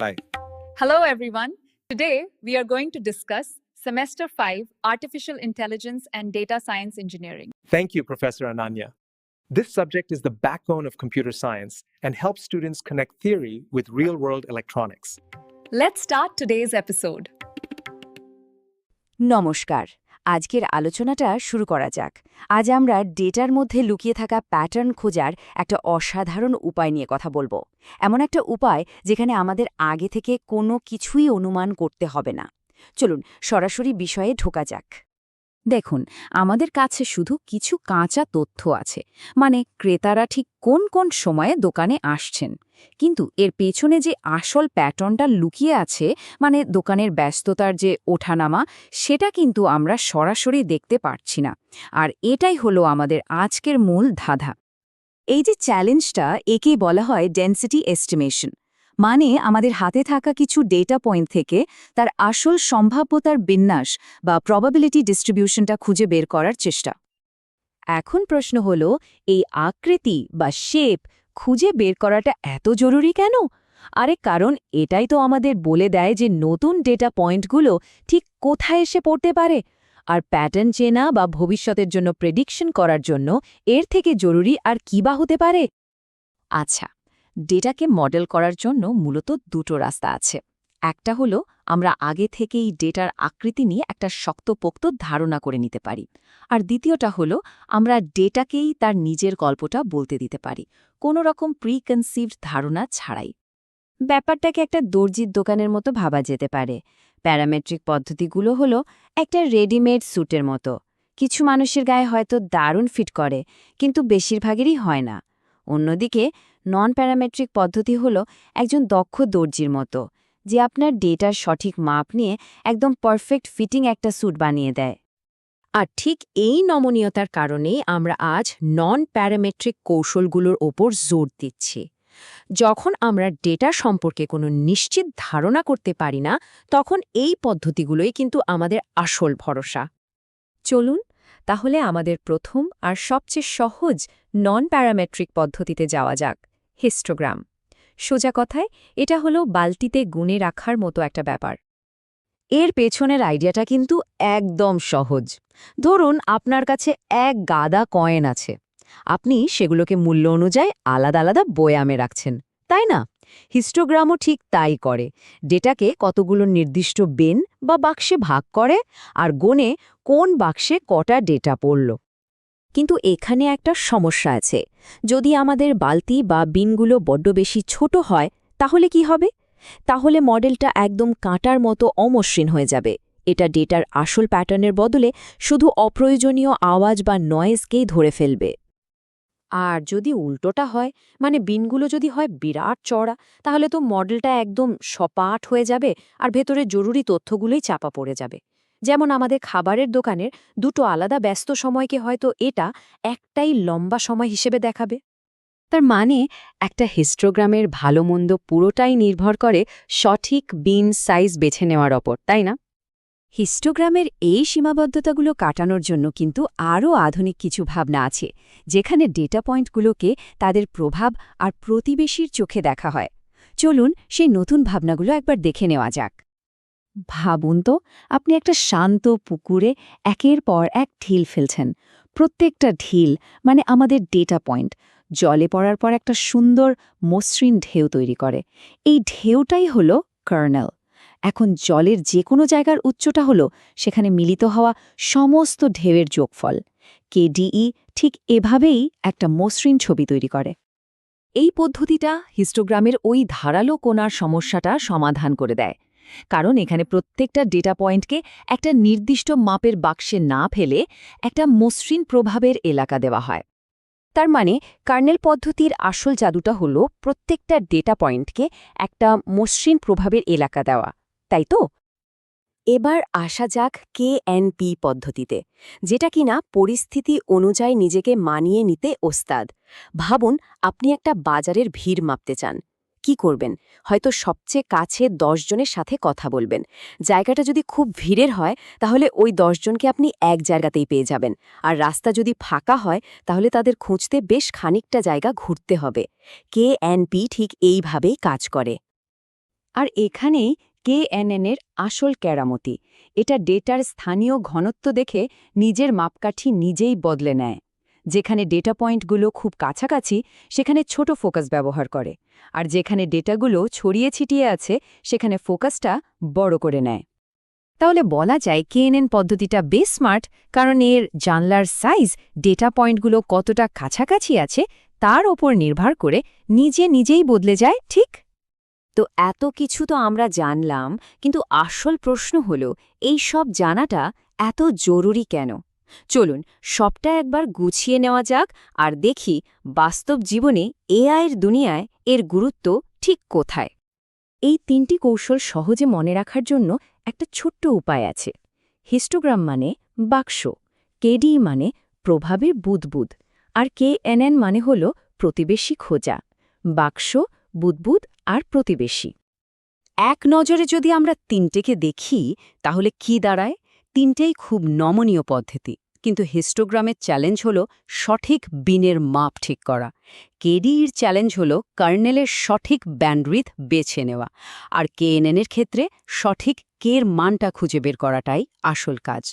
Bye. Hello, everyone. Today, we are going to discuss Semester 5 Artificial Intelligence and Data Science Engineering. Thank you, Professor Ananya. This subject is the backbone of computer science and helps students connect theory with real world electronics. Let's start today's episode. নমস্কার আজকের আলোচনাটা শুরু করা যাক। আজ আমরা ডেটার মধ্যে লুকিয়ে থাকা প্যাটার্ন খোঁজার একটা অসাধারণ উপায় নিয়ে কথা বলব। এমন একটা উপায় যেখানে আমাদের আগে থেকে কোনো কিছুই অনুমান করতে হবে না। চলুন, সরাসরি বিষয়ে ঢোকা যাক। দেখুন, আমাদের কাছে শুধু কিছু কাঁচা তথ্য আছে। মানে ক্রেতারা ঠিক কোন কোন সময়ে দোকানে আসছেন। কিন্তু এর পেছনে যে আসল প্যাটার্নটা লুকিয়ে আছে মানে দোকানের ব্যস্ততার যে ওঠানামা, সেটা কিন্তু আমরা সরাসরি দেখতে পারছি না। আর এটাই হলো আমাদের আজকের মূল ধাঁধা। এই যে চ্যালেঞ্জটা একেই বলা হয় ডেন্সিটি এস্টিমেশন মানে আমাদের হাতে থাকা কিছু ডেটা পয়েন্ট থেকে তার আসল সম্ভাব্যতার বিন্যাস বা প্রবাবিলিটি ডিস্ট্রিবিউশনটা খুঁজে বের করার চেষ্টা। এখন প্রশ্ন হলো, এই আকৃতি বা শেপ খুঁজে বের করাটা এত জরুরি কেন? আরে কারণ এটাই তো আমাদের বলে দেয় যে নতুন ডেটা পয়েন্টগুলো ঠিক কোথায় এসে পড়তে পারে। আর প্যাটার্ন চেনা বা ভবিষ্যতের জন্য প্রেডিকশন করার জন্য এর থেকে জরুরি আর কী বা হতে পারে? আচ্ছা ডেটাকে মডেল করার জন্য মূলত দুটো রাস্তা আছে। একটা হলো, আমরা আগে থেকেই ডেটার আকৃতি নিয়ে একটা শক্তপোক্ত ধারণা করে নিতে পারি। আর দ্বিতীয়টা হলো, আমরা ডেটাকেই তার নিজের গল্পটা বলতে দিতে পারি। কোনো রকম প্রিকনসিভড ধারণা ছাড়াই। ব্যাপারটাকে একটা দর্জির দোকানের মতো ভাবা যেতে পারে। প্যারামেট্রিক পদ্ধতিগুলো হলো, একটা রেডিমেড স্যুটের মতো। কিছু মানুষের গায়ে হয়তো দারুণ ফিট করে, কিন্তু বেশিরভাগেরই হয় না। অন্যদিকে নন প্যারামেট্রিক পদ্ধতি হল একজন দক্ষ দর্জির মতো, যে আপনার ডেটার সঠিক মাপ নিয়ে একদম পারফেক্ট ফিটিং একটা স্যুট বানিয়ে দেয়। আর ঠিক এই নমনীয়তার কারণেই আমরা আজ নন প্যারামেট্রিক কৌশলগুলোর ওপর জোর দিচ্ছি। যখন আমরা ডেটা সম্পর্কে কোনো নিশ্চিত ধারণা করতে পারি না, তখন এই পদ্ধতিগুলোই কিন্তু আমাদের আসল ভরসা। চলুন, তাহলে আমাদের প্রথম আর সবচেয়ে সহজ নন প্যারামেট্রিক পদ্ধতিতে যাওয়া যাক। হিস্টোগ্রাম। সোজা কথায়, এটা হলো বালতিতে গুনে রাখার মতো একটা ব্যাপার। এর পেছনের আইডিয়াটা কিন্তু একদম সহজ। ধরুন, আপনার কাছে এক গাদা কয়েন আছে। আপনি সেগুলোকে মূল্য অনুযায়ী আলাদা আলাদা বয়ামে রাখছেন, তাই না? হিস্টোগ্রামও ঠিক তাই করে। ডেটাকে কতগুলো নির্দিষ্ট বেন বা বাক্সে ভাগ করে আর গোনে কোন বাক্সে কটা ডেটা পড়ল। কিন্তু এখানে একটা সমস্যা আছে। যদি আমাদের বালতি বা বিনগুলো বড্ড বেশি ছোট হয়, তাহলে কি হবে? তাহলে মডেলটা একদম কাঁটার মতো অমসৃণ হয়ে যাবে। এটা ডেটার আসল প্যাটার্নের বদলে শুধু অপ্রয়োজনীয় আওয়াজ বা নয়েজকেই ধরে ফেলবে। আর যদি উল্টোটা হয় মানে বিনগুলো যদি হয় বিরাট চড়া তাহলে তো মডেলটা একদম সপাট হয়ে যাবে আর ভেতরে জরুরি তথ্যগুলোই চাপা পড়ে যাবে। যেমন আমাদের খাবারের দোকানের দুটো আলাদা ব্যস্ত সময়কে হয়তো এটা একটাই লম্বা সময় হিসেবে দেখাবে। তার মানে একটা হিস্টোগ্রামের ভালো মন্দ পুরোটাই নির্ভর করে সঠিক বিন সাইজ বেছে নেওয়ার ওপর, তাই না? হিস্টোগ্রামের এই সীমাবদ্ধতাগুলো কাটানোর জন্য কিন্তু আরও আধুনিক কিছু ভাবনা আছে, যেখানে ডেটা পয়েন্টগুলোকে তাদের প্রভাব আর প্রতিবেশীর চোখে দেখা হয়। চলুন সেই নতুন ভাবনাগুলো একবার দেখে নেওয়া যাক। ভাবুন তো, আপনি একটা শান্ত পুকুরে একের পর এক ঢিল ফেলছেন। প্রত্যেকটা ঢিল মানে আমাদের ডেটা পয়েন্ট জলে পড়ার পর একটা সুন্দর মসৃণ ঢেউ তৈরি করে। এই ঢেউটাই হল কার্নেল এখন জলের যে কোনো জায়গার উচ্চটা হলো সেখানে মিলিত হওয়া সমস্ত ঢেউয়ের যোগফল। কেডিই ঠিক এভাবেই একটা মসৃণ ছবি তৈরি করে। এই পদ্ধতিটা হিস্টোগ্রামের ওই ধারালো কোনার সমস্যাটা সমাধান করে দেয়। কারণ এখানে প্রত্যেকটা ডেটা পয়েন্টকে একটা নির্দিষ্ট মাপের বাক্সে না ফেলে একটা মসৃণ প্রভাবের এলাকা দেওয়া হয়। তার মানে কার্নেল পদ্ধতির আসল জাদুটা হল প্রত্যেকটা ডেটা পয়েন্টকে একটা মসৃণ প্রভাবের এলাকা দেওয়া, তাই তো? এবার আসা যাক কেএনপি পদ্ধতিতে, যেটা কিনা পরিস্থিতি অনুযায়ী নিজেকে মানিয়ে নিতে ওস্তাদ। ভাবুন, আপনি একটা বাজারের ভিড় মাপতে চান। কি করবেন? হয়তো সবচেয়ে কাছে জনের সাথে কথা বলবেন। জায়গাটা যদি খুব ভিড়ের হয়, তাহলে ওই জনকে আপনি এক জায়গাতেই পেয়ে যাবেন। আর রাস্তা যদি ফাঁকা হয়, তাহলে তাদের খুঁজতে বেশ খানিকটা জায়গা ঘুরতে হবে। কে ঠিক এইভাবেই কাজ করে। আর এখানেই KNN এর আসল কেরামতি। এটা ডেটার স্থানীয় ঘনত্ব দেখে নিজের মাপকাঠি নিজেই বদলে নেয়। যেখানে ডেটা পয়েন্টগুলো খুব কাছাকাছি, সেখানে ছোট ফোকাস ব্যবহার করে। আর যেখানে ডেটাগুলো ছড়িয়ে ছিটিয়ে আছে, সেখানে ফোকাসটা বড় করে নেয়। তাহলে বলা যায় কেএনএন পদ্ধতিটা বেশ স্মার্ট, কারণ এর জানলার সাইজ, ডেটা পয়েন্টগুলো কতটা কাছাকাছি আছে, তার ওপর নির্ভর করে নিজে নিজেই বদলে যায়, ঠিক? তো এত কিছু তো আমরা জানলাম, কিন্তু আসল প্রশ্ন হল, এই সব জানাটা এত জরুরি কেন? চলুন সবটা একবার গুছিয়ে নেওয়া যাক আর দেখি বাস্তব জীবনে এআইয়ের দুনিয়ায় এর গুরুত্ব ঠিক কোথায়। এই তিনটি কৌশল সহজে মনে রাখার জন্য একটা ছোট্ট উপায় আছে। হিস্টোগ্রাম মানে বাক্স, কেডি মানে প্রভাবের বুদবুদ, আর কে এনএন মানে হল প্রতিবেশী খোঁজা, বাক্স, বুদবুদ আর প্রতিবেশী। এক নজরে যদি আমরা তিনটেকে দেখি, তাহলে কি দাঁড়ায়? তিনটেই খুব নমনীয় পদ্ধতি, কিন্তু হিস্টোগ্রামের চ্যালেঞ্জ হল সঠিক বিনের মাপ ঠিক করা। কেডির চ্যালেঞ্জ হল কার্নেলের সঠিক ব্যান্ডউইথ বেছে নেওয়া, আর কেএনএনের ক্ষেত্রে সঠিক কের মানটা খুঁজে বের করাটাই আসল কাজ।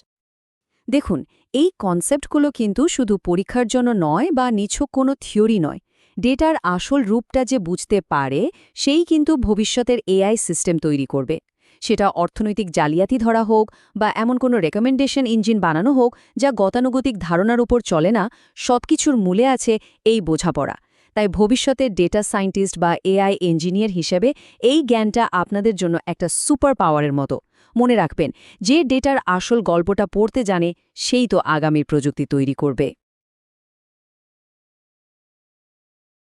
দেখুন, এই কনসেপ্টগুলো কিন্তু শুধু পরীক্ষার জন্য নয় বা নিছক কোনো থিওরি নয়। ডেটার আসল রূপটা যে বুঝতে পারে, সেই কিন্তু ভবিষ্যতের এআই সিস্টেম তৈরি করবে। সেটা অর্থনৈতিক জালিয়াতি ধরা হোক বা এমন কোনো রেকমেন্ডেশন ইঞ্জিন বানানো হোক যা গতানুগতিক ধারণার উপর চলে না, সবকিছুর মূলে আছে এই বোঝাপড়া। তাই ভবিষ্যতের ডেটা সায়েন্টিস্ট বা এআই ইঞ্জিনিয়ার হিসেবে এই জ্ঞানটা আপনাদের জন্য একটা সুপার পাওয়ারের মতো। মনে রাখবেন, যে ডেটার আসল গল্পটা পড়তে জানে, সেই তো আগামীর প্রযুক্তি তৈরি করবে।